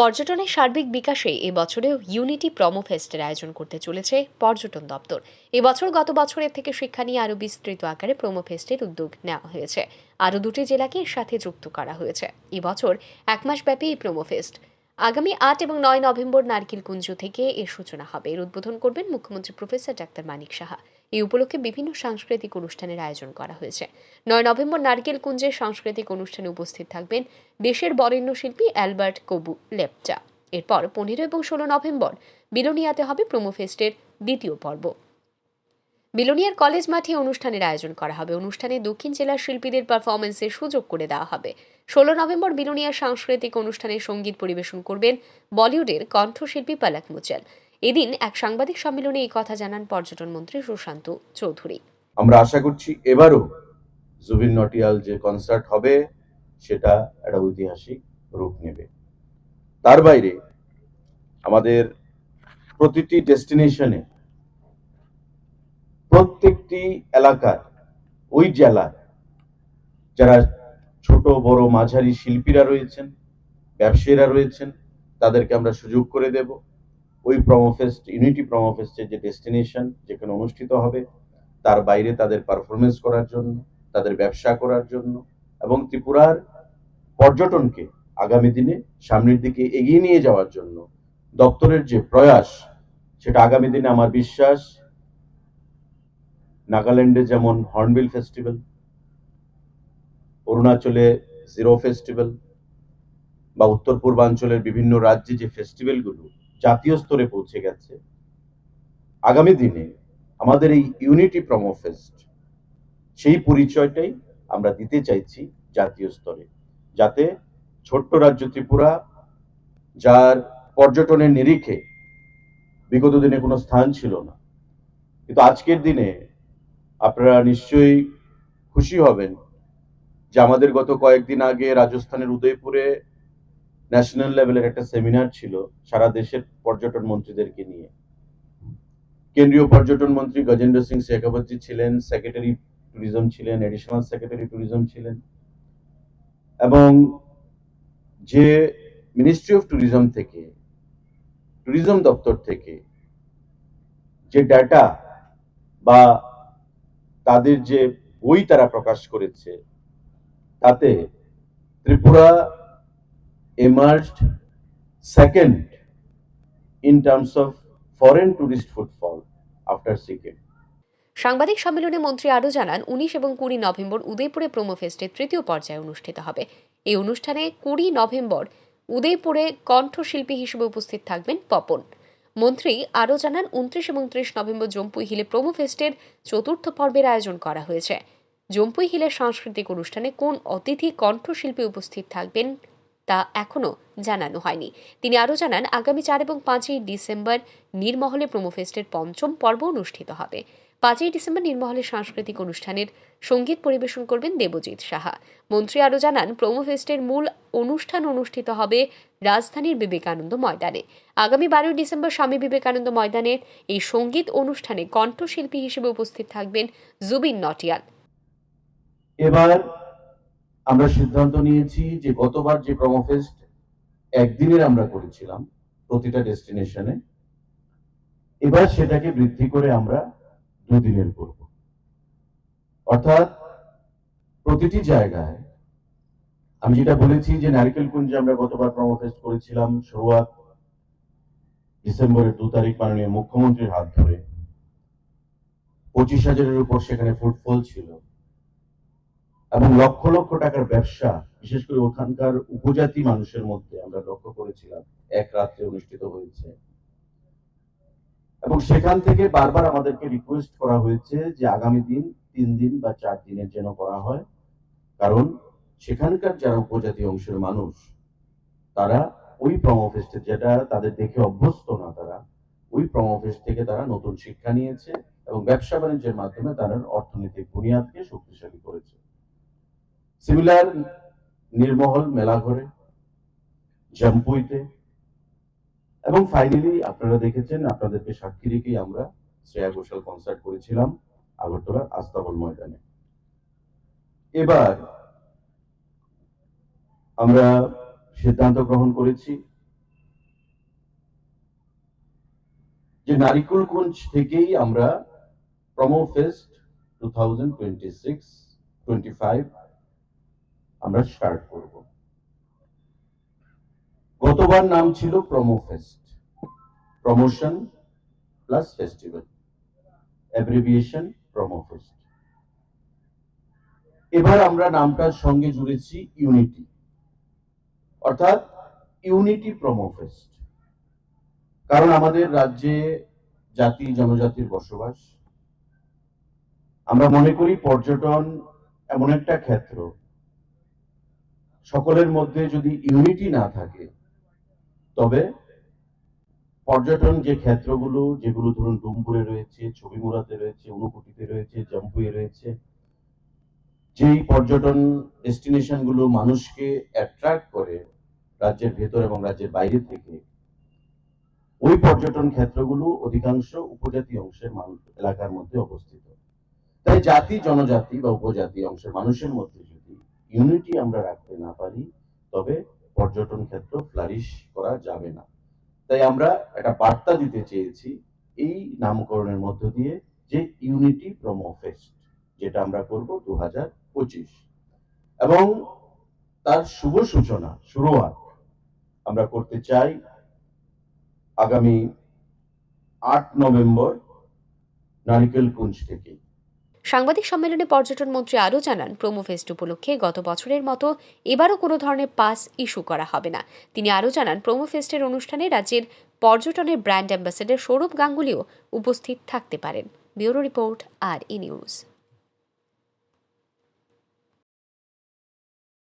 পর্যটনের সার্বিক বিকাশে এবছরেও ইউনিটি প্রমো ফেস্টের আয়োজন করতে চলেছে পর্যটন দপ্তর। এবছর গত বছরের থেকে শিক্ষা নিয়ে আরও বিস্তৃত আকারে প্রমো ফেস্টের উদ্যোগ নেওয়া হয়েছে। আরও দুটি জেলাকে এর সাথে যুক্ত করা হয়েছে। এবছর এক মাসব্যাপী এই প্রমো ফেস্ট আগামী আট এবং নয় নভেম্বর নারকেলকুঞ্জ থেকে এর সূচনা হবে। এর উদ্বোধন করবেন মুখ্যমন্ত্রী প্রফেসর ডাক্তার মানিক সাহা। এই উপলক্ষে বিভিন্ন সাংস্কৃতিক অনুষ্ঠানের আয়োজন করা হয়েছে। নয় নভেম্বর নারকেল কুঞ্জের সাংস্কৃতিক অনুষ্ঠানে উপস্থিত থাকবেন দেশের বরেণ্য শিল্পী অ্যালবার্ট কবু লেপচা। এরপর পনেরো এবং ষোলো নভেম্বর বিলোনিয়াতে হবে প্রোমো ফেস্টের দ্বিতীয় পর্ব। বিলোনিয়ার কলেজ মাঠে অনুষ্ঠানের আয়োজন করা হবে। অনুষ্ঠানে দক্ষিণ জেলার শিল্পীদের পারফরমেন্সের সুযোগ করে দেওয়া হবে। ষোলো নভেম্বর বিলোনিয়ার সাংস্কৃতিক অনুষ্ঠানে সংগীত পরিবেশন করবেন বলিউডের কণ্ঠশিল্পী পালাক মুচাল। এদিন এক সাংবাদিক সম্মেলনে এই কথা জানান পর্যটন মন্ত্রী সুশান্ত চৌধুরী। আমরা আশা করছি এবারও জুবিন নটিয়াল যে কনসার্ট হবে, সেটা একটা ঐতিহাসিক রূপ নেবে। তার বাইরে আমাদের প্রতিটি ডেস্টিনেশনে প্রত্যেকটি এলাকার ওই জেলার যারা ছোট, বড়, মাঝারি শিল্পীরা রয়েছেন, ব্যবসায়ীরা রয়েছেন, তাদেরকে আমরা সুযোগ করে দেব। ওই প্রমোফেস্ট ইউনিটি প্রমোফেস্টের যে ডেস্টিনেশন যেখানে অনুষ্ঠিত হবে, তার বাইরে তাদের পারফরমেন্স করার জন্য, তাদের ব্যবসা করার জন্য এবং ত্রিপুরার পর্যটনকে আগামী দিনে সামনের দিকে এগিয়ে নিয়ে যাওয়ার জন্য দপ্তরের যে প্রয়াস, সেটা আগামী দিনে আমার বিশ্বাস নাগাল্যান্ডে যেমন হর্নবিল ফেস্টিভ্যাল, অরুণাচলে জিরো ফেস্টিভ্যাল বা উত্তর পূর্বাঞ্চলের বিভিন্ন রাজ্যে যে ফেস্টিভ্যালগুলো জাতীয় স্তরে পৌঁছে গেছে। আগামী দিনে আমাদের এই ইউনিটি প্রমোফেস্ট সেই পরিচয়টাই আমরা দিতে চাইছি জাতীয় স্তরে। যাতে ছোট্ট রাজ্য ত্রিপুরা, যার পর্যটনের নিরিখে বিগত দিনে কোনো স্থান ছিল না, কিন্তু আজকের দিনে আপনারা নিশ্চয়ই খুশি হবেন যে আমাদের গত কয়েকদিন আগে রাজস্থানের উদয়পুরে ন্যাশনাল লেভেলের একটা সেমিনার ছিল সারা দেশের পর্যটন মন্ত্রীদেরকে নিয়ে। কেন্দ্রীয় পর্যটন মন্ত্রী গজেন্দ্র সিং শেখাবতজি ছিলেন সেক্রেটারি ট্যুরিজম ছিলেন এডিশনাল সেক্রেটারি ট্যুরিজম ছিলেন। এবং যে মিনিস্ট্রি অফ ট্যুরিজম থেকে ট্যুরিজম দপ্তর থেকে যে ডাটা বা তাদের যে বই তারা প্রকাশ করেছে, তাতে Tripura emerged second in terms of foreign tourist footfall after Sikkim. সাংবাদিক সম্মেলনে মন্ত্রী আরও জানান, উনিশ এবং কুড়ি নভেম্বর উদয়পুরে প্রোমো ফেস্টের তৃতীয় পর্যায়ে অনুষ্ঠিত হবে। এই অনুষ্ঠানে কুড়ি নভেম্বর উদয়পুরে কণ্ঠশিল্পী হিসেবে উপস্থিত থাকবেন পপন। মন্ত্রী আরও জানান, উনত্রিশ এবং ত্রিশ নভেম্বর জম্পুই হিলে প্রোমো ফেস্টের চতুর্থ পর্বের আয়োজন করা হয়েছে। জম্পুই হিলের সাংস্কৃতিক অনুষ্ঠানে কোন অতিথি কণ্ঠশিল্পী উপস্থিত থাকবেন তা এখনও জানানো হয়নি। তিনি আরও জানান, আগামী চার এবং পাঁচই ডিসেম্বর নির্মহলে প্রোমোফেস্টের পঞ্চম পর্ব অনুষ্ঠিত হবে। পাঁচই ডিসেম্বর নির্মহলে সাংস্কৃতিক অনুষ্ঠানের সংগীত পরিবেশন করবেন দেবজিৎ সাহা। মন্ত্রী আরও জানান, প্রোমোফেস্টের মূল অনুষ্ঠান অনুষ্ঠিত হবে রাজধানীর বিবেকানন্দ ময়দানে। আগামী বারোই ডিসেম্বর স্বামী বিবেকানন্দ ময়দানের এই সংগীত অনুষ্ঠানে কণ্ঠশিল্পী হিসেবে উপস্থিত থাকবেন জুবিন নটিয়াল। এবার আমরা সিদ্ধান্ত নিয়েছি যে গতবার যে প্রমোফেস্ট একদিনের আমরা করেছিলাম প্রতিটা ডেস্টিনেশনে এবার সেটাকে বৃদ্ধি করে আমরা দুদিনের করব। অর্থাৎ প্রতিটি জায়গায় আমি যেটা বলেছি যে নারিকেল কুঞ্জে আমরা গতবার প্রমোফেস্ট করেছিলাম শুরুয়াত ডিসেম্বরের দু তারিখ মাননীয় মুখ্যমন্ত্রীর হাত ধরে। পঁচিশ হাজারের উপর সেখানে ফুটফল ছিল। এবং লক্ষ লক্ষ টাকার ব্যবসা, বিশেষ করে ওখানকার উপজাতি মানুষের মধ্যে আমরা লক্ষ্য করেছিলাম, এক রাত্রে অনুষ্ঠিত হয়েছে। এবং সেখান থেকে বারবার আমাদেরকে রিকোয়েস্ট করা হয়েছে যে আগামী দিন তিন দিন বা চার দিনের যেন করা হয়। কারণ সেখানকার যারা উপজাতি অংশের মানুষ, তারা ওই প্রমোফেস্টে যেটা তাদের দেখে অভ্যস্ত না তারা, ওই প্রমোফেস্ট থেকে তারা নতুন শিক্ষা নিয়েছে এবং ব্যবসা বাণিজ্যের মাধ্যমে তারা অর্থনৈতিক বুনিয়াদকে শক্তিশালী করেছে। সিমিলার নির্মহল মেলাঘরে জম্পুইতে এবং ফাইনালি আপনারা দেখেছেন, আপনাদেরকে সাক্ষী রেখেই আমরা শ্রেয়া ঘোষাল কনসার্ট করেছিলাম আগরতলার আস্তাবল ময়দানে। এবার আমরা সিদ্ধান্ত গ্রহণ করেছি যে নারিকুল কুঞ্জ থেকেই আমরা promo fest two thousand twenty six twenty five আমরা স্টার্ট করব। গতবার নাম ছিল promo fest promotion plus festival abbreviation promo fest এবার আমরা নামটার সঙ্গে জুড়েছি ইউনিটি অর্থাৎ ইউনিটি প্রমো ফেস্ট কারণ আমাদের রাজ্যে জাতি, জনজাতির বসবাস। আমরা মনে করি পর্যটন এমন একটা ক্ষেত্র। সকলের মধ্যে যদি ইউনিটি না থাকে, তবে পর্যটন যে ক্ষেত্রগুলো, যেগুলো ধরুন ডুমপুরে রয়েছে ছবিমুড়াতে রয়েছে অনুকুটিতে রয়েছে, জম্পুয়ে রয়েছে, যেই পর্যটন ডেস্টিনেশনগুলো মানুষকে অ্যাট্রাক্ট করে রাজ্যের ভেতর এবং রাজ্যের বাইরে থেকে, ওই পর্যটন ক্ষেত্রগুলো অধিকাংশ উপজাতি অংশের মানুষ এলাকার মধ্যে অবস্থিত। তাই জাতি, জনজাতি বা উপজাতি অংশের মানুষের মধ্যে যদি ইউনিটি আমরা রাখতে না পারি, তবে পর্যটন ক্ষেত্র ফ্লারিশ করা যাবে না। তাই আমরা একটা বার্তা দিতে চেয়েছি, এই নামকরণের মধ্য দিয়ে যে ইউনিটি প্রোমো ফেস্ট যেটা আমরা করব দু হাজার পঁচিশ। এবং তার শুভ সূচনা, শুরুয়াত আমরা করতে চাই আগামী আট নভেম্বর নারিকেল কুঞ্জ থেকে। সাংবাদিক সম্মেলনে পর্যটন মন্ত্রী আরও জানান, প্রোমো ফেস্ট উপলক্ষে গত বছরের মতো এবারও কোনো ধরনের পাস ইস্যু করা হবে না। তিনি আরও জানান, প্রোমো ফেস্টের অনুষ্ঠানে রাজ্যের পর্যটনের ব্র্যান্ড অ্যাম্বাসেডার সৌরভ গাঙ্গুলিও উপস্থিত থাকতে পারেন। ব্যুরো রিপোর্ট, আর ই নিউজ।